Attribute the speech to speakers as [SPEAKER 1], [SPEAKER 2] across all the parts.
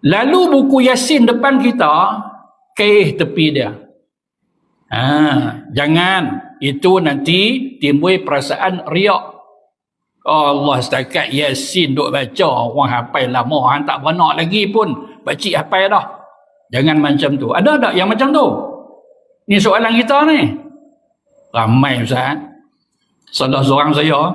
[SPEAKER 1] Lalu buku Yasin depan kita, kaih tepi dia. Ha, jangan itu nanti timbul perasaan riak. Oh Allah setakat Yasin duk baca orang hafal lama orang tak benar lagi pun bacik hafal dah. Jangan macam tu. Ada tak yang macam tu? Ni soalan kita ni. Ramai Ustaz. Salah seorang saya.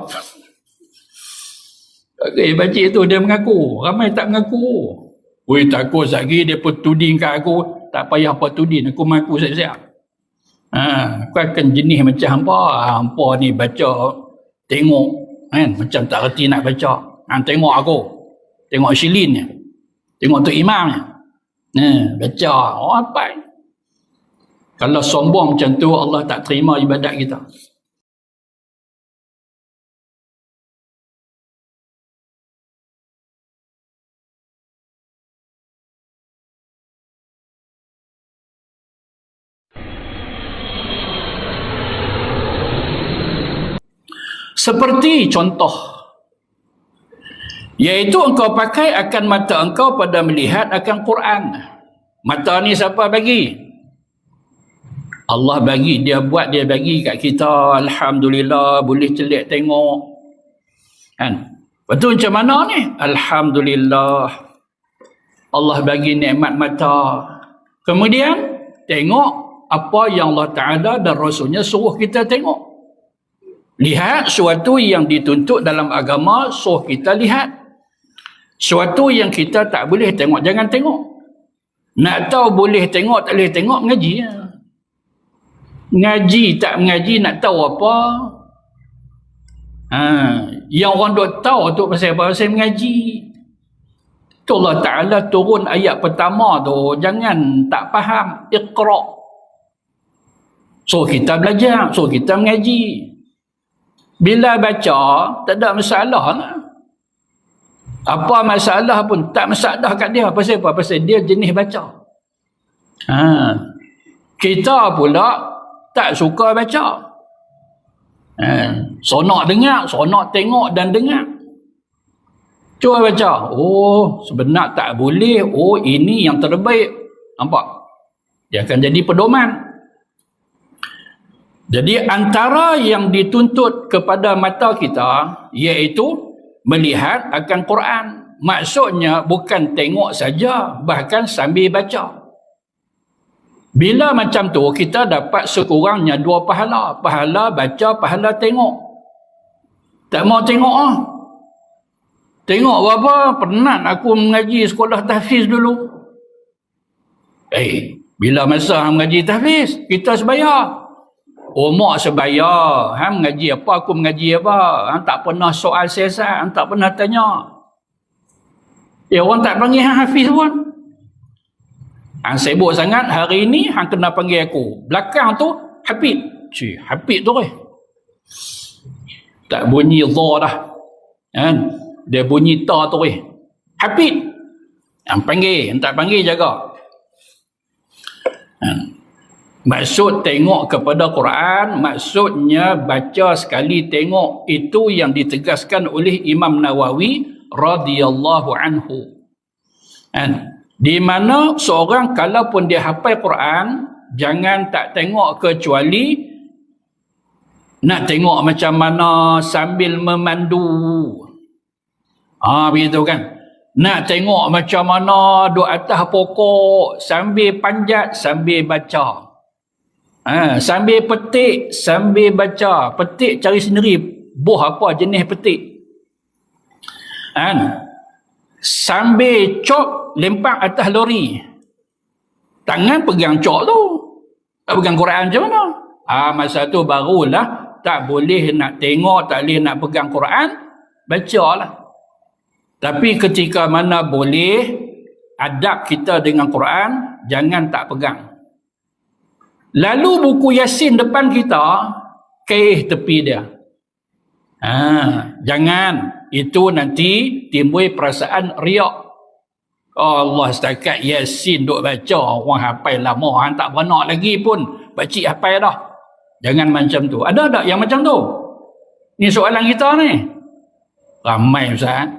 [SPEAKER 1] Eh, bacik tu dia mengaku. Ramai tak mengaku. Weh takut lagi dia pun tuding kat aku. Tak payah apa tuding. Aku mengaku siap-siap. Ha, kau akan jenis macam hampa. Hampa ni baca. Tengok. Kan? Macam tak reti nak baca. Ha, tengok aku. Tengok Shilin ni. Tengok tu imam ni. Ha, baca. Oh, apa? Kalau sombong macam tu Allah tak terima ibadat kita. Seperti contoh iaitu engkau pakai akan mata engkau pada melihat akan Quran. Mata ni siapa bagi? Allah bagi, dia buat dia bagi kat kita. Alhamdulillah boleh celik tengok. Kan? Betul macam mana ni? Alhamdulillah. Allah bagi nikmat mata. Kemudian tengok apa yang Allah Taala dan Rasulnya suruh kita tengok. Lihat suatu yang dituntut dalam agama, suruh kita lihat. Suatu yang kita tak boleh tengok, jangan tengok. Nak tahu boleh tengok, tak boleh tengok, ngaji. Ya. Ngaji, tak mengaji, nak tahu apa. Ha, yang orang duk tahu tu pasal apa? Pasal mengaji. Tu Allah Ta'ala turun ayat pertama tu, jangan tak faham, ikhra' So kita belajar, so kita mengaji. Bila baca, tak ada masalah lah. Apa masalah pun, tak masalah kat dia. Pasal apa? Pasal dia jenis baca. Ha. Kita pula tak suka baca. Ha. Sonok dengar, sonok tengok dan dengar. Cuba baca. Oh, sebenar tak boleh. Oh, ini yang terbaik. Nampak? Dia akan jadi pedoman. Jadi antara yang dituntut kepada mata kita iaitu melihat akan Quran. Maksudnya bukan tengok saja bahkan sambil baca. Bila macam tu kita dapat sekurangnya dua pahala. Pahala baca, pahala tengok. Tak mau tengok ah. Tengok berapa penat aku mengaji sekolah tahfiz dulu. Eh, bila masa mengaji tahfiz, kita sebayar. Umar sebaya, ha, mengaji apa, aku mengaji apa. Ha, tak pernah soal siasat, ha, tak pernah tanya. Ya, orang tak panggil ha, Hafiz pun. Ha, sibuk sangat, hari ini ha, kena panggil aku. Belakang tu, Hafiz. Cik, Hafiz tu eh. Tak bunyi dha dah. Ha, dia bunyi ta tu eh. Hafiz. Ha, panggil, tak panggil jaga. Ha, Maksud tengok kepada Quran, maksudnya baca sekali tengok. Itu yang ditegaskan oleh Imam Nawawi radhiyallahu anhu. And, di mana seorang kalaupun dia hafal Quran, jangan tak tengok kecuali nak tengok macam mana sambil memandu. Ha, begitu kan? Nak tengok macam mana duduk atas pokok sambil panjat sambil baca. Ha, sambil petik, sambil baca. Petik cari sendiri. Buh apa jenis petik. Ha, sambil cop, lempak atas lori. Tangan pegang cop tu. Tak pegang Quran macam mana? Ha, masa tu barulah tak boleh nak tengok, tak boleh nak pegang Quran. Baca lah. Tapi ketika mana boleh adab kita dengan Quran, jangan tak pegang. Lalu buku Yasin depan kita, kaih tepi dia. Ha, jangan. Itu nanti timbul perasaan riak. Oh Allah setakat Yasin duk baca. Orang hafal lama. Orang tak benar lagi pun. Bacik hafal dah. Jangan macam tu. Ada tak yang macam tu? Ni soalan kita ni. Ramai Ustaz.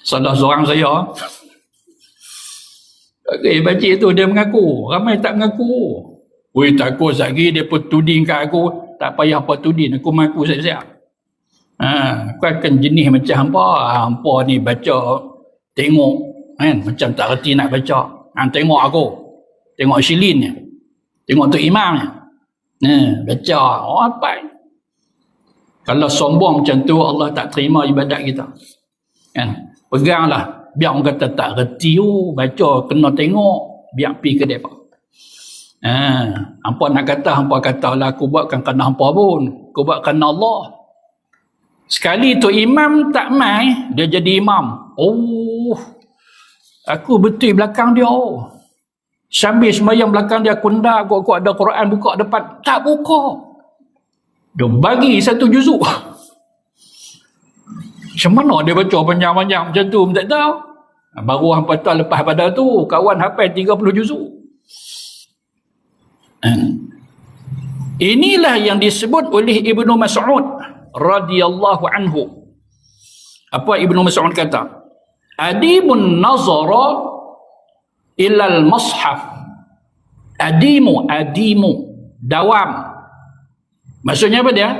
[SPEAKER 1] Salah seorang saya. Okay, pakcik tu dia mengaku. Ramai tak mengaku. Weh takut lagi dia pun tuding kat aku. Tak payah apa tuding. Aku mengaku siap-siap. Ha, kau akan jenis macam hampa. Hampa ni baca. Tengok. Kan? Macam tak reti nak baca. Ha, tengok aku. Tengok Shilin ni. Tengok tu imam ni. Ha, baca. Oh, apa? Kalau sombong macam tu Allah tak terima ibadat kita. Kan? Peganglah biar orang kata tak reti oh, baca kena tengok biar pi ke depa ha hampa nak kata hampa kata lah aku buatkan kerana hampa pun. Aku buat kerana Allah. Sekali tu imam tak mai dia jadi imam. Oh aku betul belakang dia oh. Sambil sembahyang belakang dia kunda aku, aku ada Quran buka depan. Tak buka. Dia bagi satu juzuk. Macam mana dia baca panjang-panjang macam tu? Tak tahu. Baru hampa tahu lepas pada tu kawan hafal 30 juzuk. Hmm. Inilah yang disebut oleh Ibnu Mas'ud radhiyallahu anhu. Apa Ibnu Mas'ud kata? Adimun nazara ilal mushaf. Adimu, adimu, dawam. Maksudnya apa dia?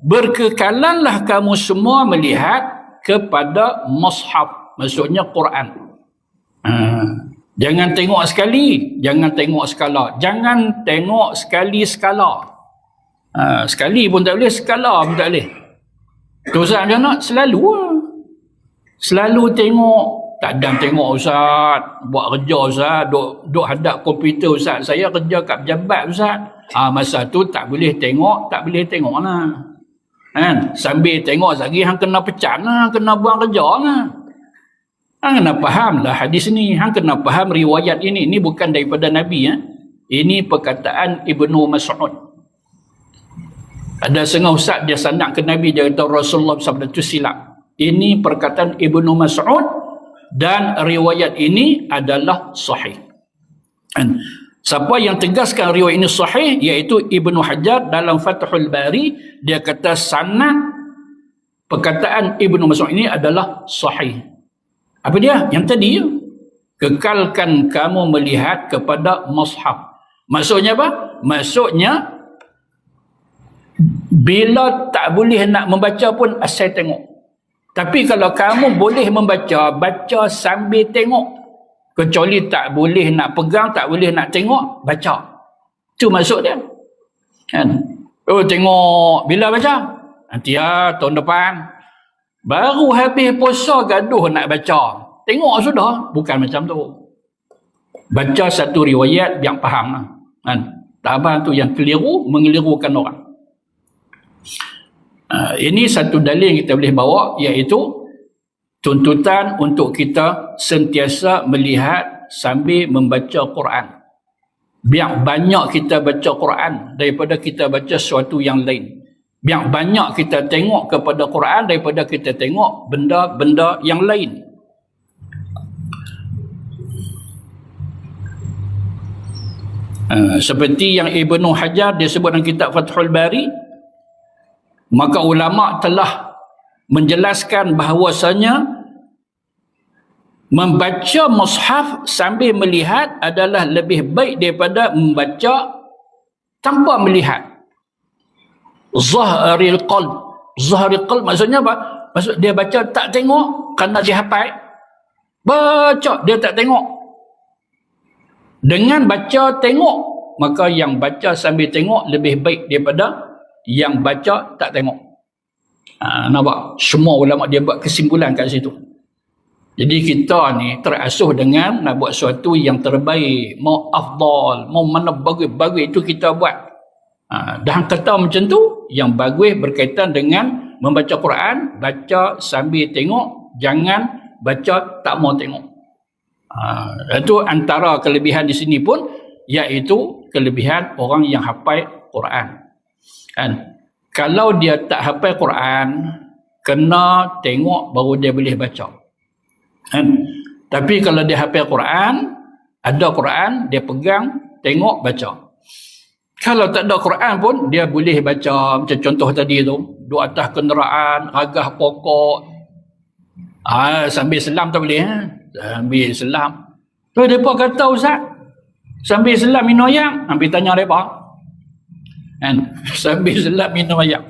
[SPEAKER 1] Berkekalanlah kamu semua melihat kepada mushaf maksudnya Quran. Ha. Jangan tengok sekali, jangan tengok skala. Jangan tengok sekali skala. Ha. sekali pun tak boleh, skala pun tak boleh. Ustaz macam nak? Selalu lah. Selalu tengok. Tak ada tengok Ustaz. Buat kerja Ustaz. Duk, duk hadap komputer Ustaz. Saya kerja kat pejabat Ustaz. Ha, masa tu tak boleh tengok, tak boleh tengok lah. Kan? Sambil tengok lagi, hang kena pecat lah. Kena buang kerja lah. Hang kena faham lah hadis ni. Hang kena faham riwayat ini. Ini bukan daripada Nabi. Ya? Ini perkataan Ibnu Mas'ud. Ada setengah ustaz dia sandak ke Nabi. Dia kata Rasulullah sabda itu silap. Ini perkataan Ibnu Mas'ud. Dan riwayat ini adalah sahih. Dan siapa yang tegaskan riwayat ini sahih. Iaitu Ibnu Hajar dalam Fathul Bari. Dia kata sanad perkataan Ibnu Mas'ud ini adalah sahih. Apa dia? Yang tadi ya. Kekalkan kamu melihat kepada mushaf. Maksudnya apa? Maksudnya bila tak boleh nak membaca pun asal tengok. Tapi kalau kamu boleh membaca, baca sambil tengok. Kecuali tak boleh nak pegang, tak boleh nak tengok, baca. Itu maksud dia. Kan? Oh tengok, bila baca? Nanti ya, tahun depan. Baru habis puasa gaduh nak baca. Tengok sudah. Bukan macam tu. Baca satu riwayat yang faham. Lah. Kan? Tak faham tu yang keliru, mengelirukan orang. Uh, ini satu dalil yang kita boleh bawa iaitu tuntutan untuk kita sentiasa melihat sambil membaca Quran. Biar banyak kita baca Quran daripada kita baca sesuatu yang lain. Biar banyak kita tengok kepada Quran daripada kita tengok benda-benda yang lain. Uh, seperti yang Ibnu Hajar dia sebut dalam kitab Fathul Bari maka ulama telah menjelaskan bahawasanya membaca mushaf sambil melihat adalah lebih baik daripada membaca tanpa melihat zahril qalb. Zahril qalb maksudnya apa? Maksud dia baca tak tengok kerana dia hafal baca dia tak tengok. Dengan baca tengok maka yang baca sambil tengok lebih baik daripada yang baca tak tengok. Ha, nampak semua ulama dia buat kesimpulan kat situ. Jadi kita ni terasuh dengan nak buat sesuatu yang terbaik mau afdal mau mana bagus-bagus itu kita buat. Ha, dan kata macam tu yang bagus berkaitan dengan membaca Quran, baca sambil tengok, jangan baca tak mau tengok. Ha, itu antara kelebihan di sini pun iaitu kelebihan orang yang hafal Quran. Kan? Kalau dia tak hafal Quran, kena tengok baru dia boleh baca. Kan? Tapi kalau dia hafal Quran, ada Quran, dia pegang, tengok, baca. Kalau tak ada Quran pun, dia boleh baca macam contoh tadi tu. Duduk atas kenderaan, ragah pokok. Ah, sambil selam tak boleh. Ha? Sambil selam. Tu mereka kata Ustaz, sambil selat minum ayam, ambil tanya mereka. Kan? Sambil selat minum ayam.